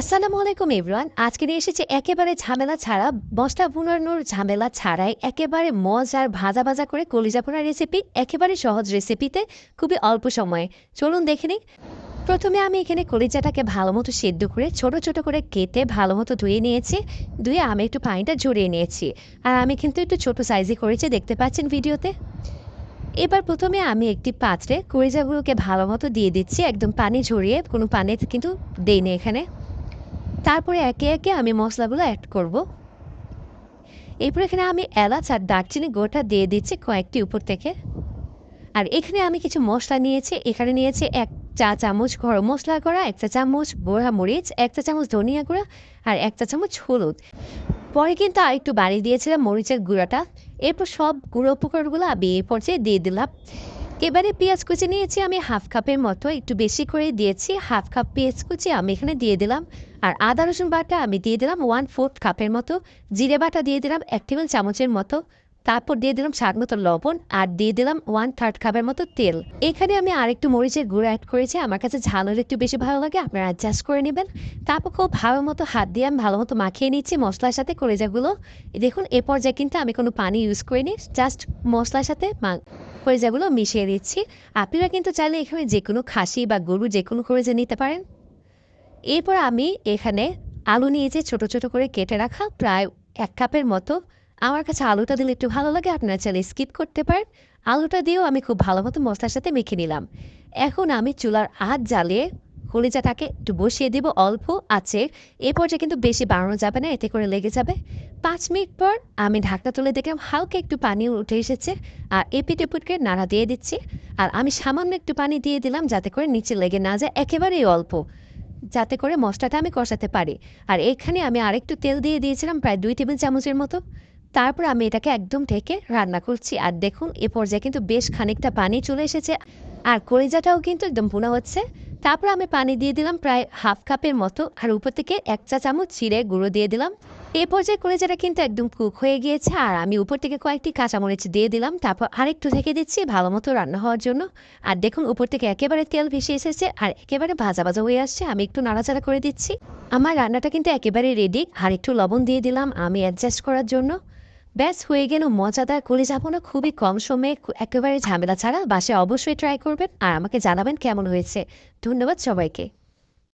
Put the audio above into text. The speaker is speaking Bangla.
আসসালামু আলাইকুম ইমরান আজকে নিয়ে এসেছি একেবারে ঝামেলা ছাড়া, বস্তা ভুনানোর ঝামেলা ছাড়াই একেবারে মজার ভাজা ভাজা করে কলিজা ভুনার রেসিপি একেবারে সহজ রেসিপিতে খুবই অল্প সময়ে। চলুন দেখে নিই। প্রথমে আমি এখানে কলিজাটাকে ভালো মতো সেদ্ধ করে, ছোট ছোট করে কেটে ভালো মতো ধুয়ে নিয়েছি। ধুয়ে আমি একটু পানিটা ঝরিয়ে নিয়েছি। আর আমি কিন্তু একটু ছোট সাইজে করেছি, দেখতে পাচ্ছেন ভিডিওতে। এবার প্রথমে আমি একটি পাত্রে কলিজাগুলোকে ভালো মতো দিয়ে দিচ্ছি, একদম পানি ঝরিয়ে, কোনো পানি কিন্তু দেইনি এখানে। তারপরে একে একে আমি মশলাগুলো অ্যাড করব। এরপর এখানে আমি এলাচ আর দারচিনি গোটা দিয়ে দিচ্ছি কয়েকটি উপর থেকে। আর এখানে আমি কিছু মশলা নিয়েছি, এখানে নিয়েছি এক চা চামচ গরম মশলা করা এক চা চামচ বোড়া মরিচ, এক চা চামচ ধনিয়া গুঁড়া আর এক চা চামচ হলুদ। পরে কিন্তু আর একটু বাড়ি দিয়েছিলাম মরিচের গুঁড়াটা। এরপর সব গুঁড়ো উপকরণগুলো আমি এই পর্যায়ে দিয়ে দিলাম। এবারে পেঁয়াজ কুচি নিয়েছি আমি হাফ কাপের মতো, একটু বেশি করে দিয়েছি, হাফ কাপ পেঁয়াজ কুচি আমি এখানে দিয়ে দিলাম। আর আদা, রসুন বাটা আমি দিয়ে দিলাম ওয়ান ফোর্থ কাপের মতো। জিরে বাটা দিয়ে দিলাম এক টেবিল চামচের মতো। তারপর দিয়ে দিলাম স্বাদ মতো লবণ আর দিয়ে দিলাম ওয়ান থার্ড কাপের মতো তেল। এখানে আমি আরেকটু মরিচের গুঁড়ো অ্যাড করেছি। আমার কাছে ঝালের একটু বেশি ভালো লাগে, আপনারা অ্যাডজাস্ট করে নেবেন। তারপর খুব ভালো মতো হাত দিয়ে আমি ভালো মতো মাখিয়ে নিচ্ছি মশলার সাথে কলেজাগুলো দেখুন, এ পর্যায়ে কিন্তু আমি কোনো পানি ইউজ করিনি জাস্ট মশলার সাথে কলেজাগুলো মিশিয়ে দিচ্ছি। আপনারা কিন্তু চাইলে এখানে যে কোনো খাসি বা গরু যে কোনো কলেজা নিতে পারেন। এরপর আমি এখানে আলু নিয়ে নিয়েছি ছোট ছোট করে কেটে রাখা প্রায় এক কাপের মতো, আমার কাছে আলুটা দিলে একটু ভালো লাগে, আপনারা চাইলে স্কিপ করতে পারেন। আলুটা দিয়েও আমি খুব ভালো মতো মশলার সাথে মেখে নিলাম। এখন আমি চুলার আঁচ জ্বালিয়ে কলিজাটাকে একটু বসিয়ে দিব অল্প আছে এ পর্যায়ে কিন্তু বেশি বাড়ানো যাবে না, এতে করে লেগে যাবে। পাঁচ মিনিট পর আমি ঢাকনা তুলে দেখলাম হালকা একটু পানি উঠে এসেছে, আর এপিট এপিটকে নাড়া দিয়ে দিচ্ছি। আর আমি সামান্য একটু পানি দিয়ে দিলাম যাতে করে নিচে লেগে না যায়, একেবারেই অল্প। যাতে করে মশলাটা আমি কষাতে পারি। আর এখানে আমি আরেকটু তেল দিয়ে দিয়েছিলাম প্রায় দুই টেবিল চামচের মতো। তারপর আমি এটাকে একদম ঢেকে রান্না করছি। আর দেখুন, এ পর্যায়ে কিন্তু বেশ খানিকটা পানি চলে এসেছে। আর কলিজাটাও কিন্তু একদম ভুনা হচ্ছে। তারপর আমি পানি দিয়ে দিলাম প্রায় হাফ কাপের মতো। আর উপর থেকে এক চা চামচ চিড়ে গুঁড়ো দিয়ে দিলাম। এ পর্যায়ে কলিজাটা কিন্তু একদম কুক হয়ে গিয়েছে, আর আমি উপর থেকে কয়েকটি কাঁচামরিচ দিয়ে দিলাম, তারপর আরেকটু থেকে দিচ্ছি ভালো মতো রান্না হওয়ার জন্য। আর দেখুন, উপর থেকে একেবারে তেল ভেসে এসেছে, আর একেবারে ভাজা ভাজা হয়ে আসছে, আমি একটু নাড়াচাড়া করে দিচ্ছি। আমার রান্নাটা কিন্তু একেবারে রেডি আর একটু লবণ দিয়ে দিলাম আমি অ্যাডজাস্ট করার জন্য। ব্যাস, হয়ে গেল মজাদার করে যাব না খুবই কম সময়ে একেবারে ঝামেলা ছাড়া, বাসায় অবশ্যই ট্রাই করবেন, আর আমাকে জানাবেন কেমন হয়েছে। ধন্যবাদ সবাইকে।